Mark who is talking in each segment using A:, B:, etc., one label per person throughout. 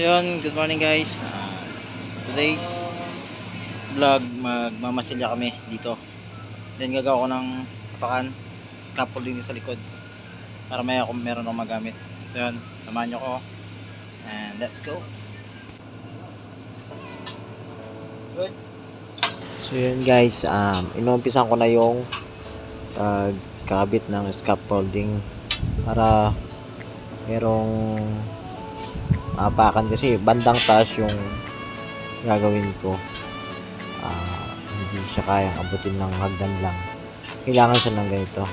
A: yun, good morning guys. Ah, today's vlog, magmamasilya kami dito. Then gagawa ko ng tapakan, scaffolding sa likod. Para may ako meron akong magamit. So yun, samahan nyo ko. And let's go. Good.
B: So yun guys, um, inumpisan ko na yung pagkabit ng scaffolding para merong apakan kasi bandang taas yung gagawin ko. Ah, hindi siya kayang abutin ng hagdan lang. Kailangan siya ng ganito.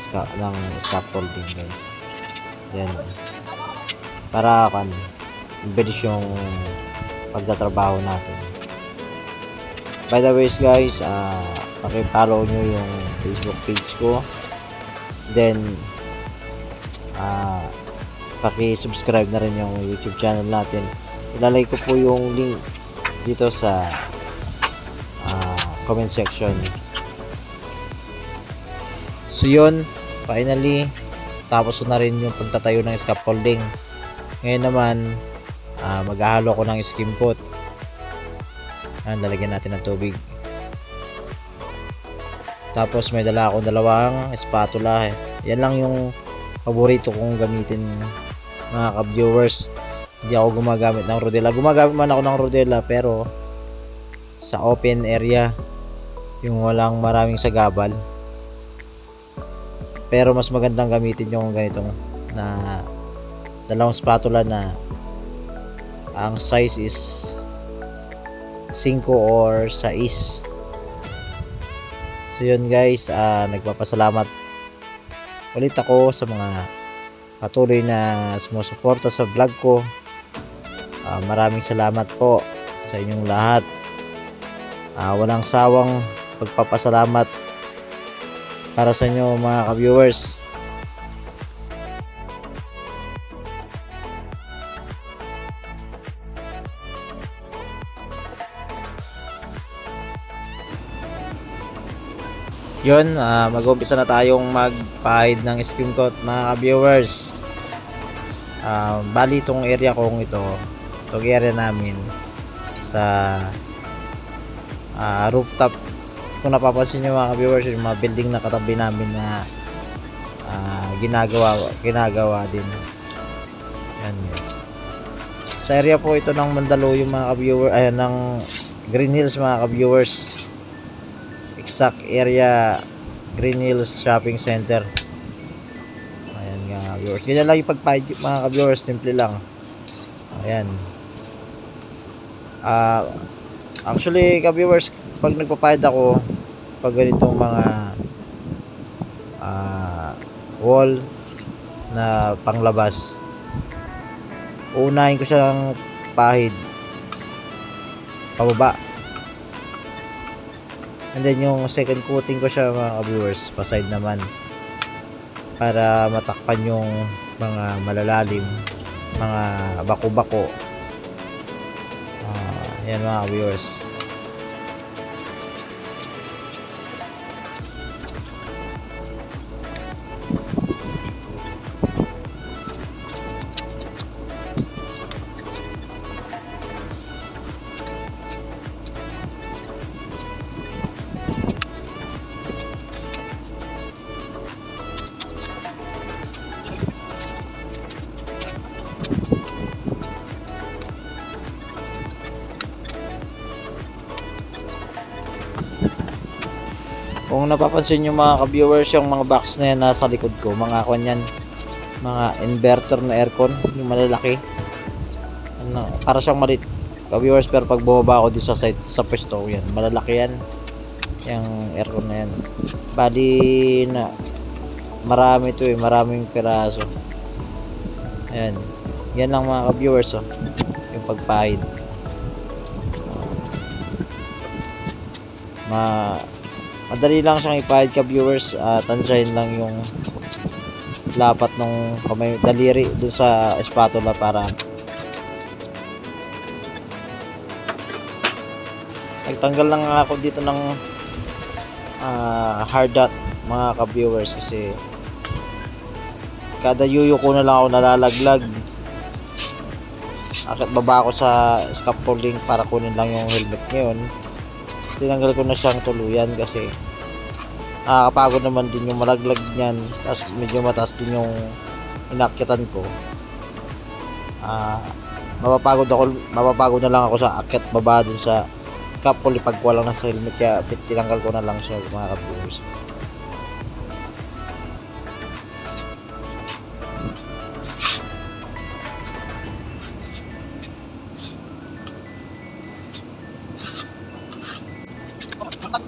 B: Ska, ng scaffolding guys. Then, para kan, bilis yung pagtatrabaho natin. By the way guys, uh, paki-follow nyo yung Facebook page ko. Then, uh, paki-subscribe na rin yung YouTube channel natin. Ilalagay ko po yung link dito sa uh, comment section. So yun, finally, tapos na rin yung pagtatayo ng scaffolding. Ngayon naman, uh, maghahalo ko ng skim coat. Ayan, lalagyan natin ng tubig. Tapos may dala akong dalawang spatula. Eh. Yan lang yung paborito kong gamitin mga ka-viewers. Hindi ako gumagamit ng rodela. Gumagamit man ako ng rodela pero sa open area yung walang maraming sagabal. Pero mas magandang gamitin yung ganitong na dalawang spatula na ang size is 5 or 6 so yun guys ah nagpapasalamat ulit ako sa mga patuloy na sumusuporta sa vlog ko. Ah, maraming salamat po sa inyong lahat. Ah, walang sawang pagpapasalamat para sa inyo mga ka-viewers Yun, ah, mag-umpisa na tayong magpahid ng skim coat mga ka-viewers. Ah, bali itong area kong ito, itong area namin sa ah, rooftop. Kung napapansin nyo mga ka-viewers, yung mga building na katabi namin na ah, ginagawa, ginagawa din. Yan yun. Sa area po ito ng Mandaluyong mga ka-viewers, ay ng Green Hills mga ka-viewers exact area Green Hills Shopping Center. Ayan nga viewers. Ganyan lang yung pagpahid mga ka-viewers. Simple lang. Ayan. Ah actually ka-viewers pag nagpapahid ako pag ganitong mga ah wall na panglabas uunahin ko siyang pahid. Pababa And then yung second coating ko siya mga viewers, paside naman para matakpan yung mga malalalim, mga bako-bako. Ah, yan mga viewers. Kung napapansin nyo mga ka-viewers, yung mga box na yan nasa likod ko, mga kwan yan, mga inverter na aircon, yung malalaki. Ano, para siyang malit ka-viewers, pero pag bumaba ako dito sa site, sa pwesto, yan, malalaki yan. Yung aircon na yan. Bali na, marami to eh, maraming piraso. Ayan. Yan lang mga ka-viewers, oh. Yung pagpahid. Ma madali lang siyang ipahid ka viewers uh, tansyahin lang yung lapat ng kamay daliri dun sa spatula para nagtanggal lang ako dito ng uh, hard dot mga ka-viewers kasi kada yuyo ko na lang ako nalalaglag. Akit baba ako sa scaffolding para kunin lang yung helmet ngayon tinanggal ko na siyang tuluyan kasi nakakapagod naman din yung malaglag niyan tapos medyo mataas din yung inakyatan ko. Ah mapapagod ako mapapagod na lang ako sa akyat baba dun sa scaffolding pag walang nasa helmet kaya tinanggal ko na lang siya mga ka-viewers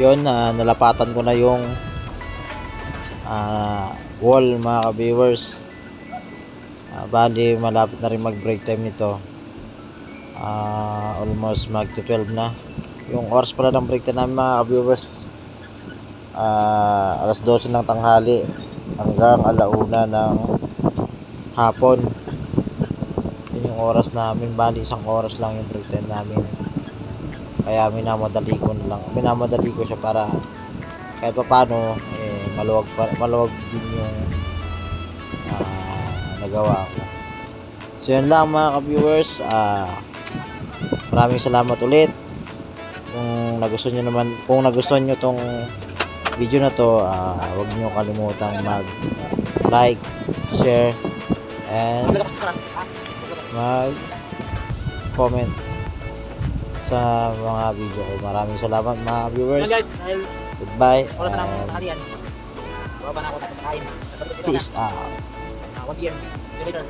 B: yun na nalapatan ko na yung ah, wall mga ka-viewers. Ah, bali malapit na rin mag break time nito. Ah, almost mag 12 na. Yung oras pala ng break time namin mga ka-viewers ah, alas 12 ng tanghali hanggang alauna ng hapon. Yun yung oras namin. Bali isang oras lang yung break time namin kaya minamadali ko na lang minamadali ko siya para kahit pa paano eh, maluwag, pa, maluwag din yung ah, nagawa ko. So yun lang mga ka-viewers. Ah, maraming salamat ulit. Kung nagustuhan nyo naman kung nagustuhan nyo tong video na to ah, huwag nyo kalimutang mag like share and mag comment sa mga video ko. Maraming salamat mga viewers.
A: guys, dahil
B: Goodbye
A: oras na ako
B: and
A: sa halian. Baba na ako tapos sa kain.
B: peace out.
A: Ah, 1 p.m. See you later.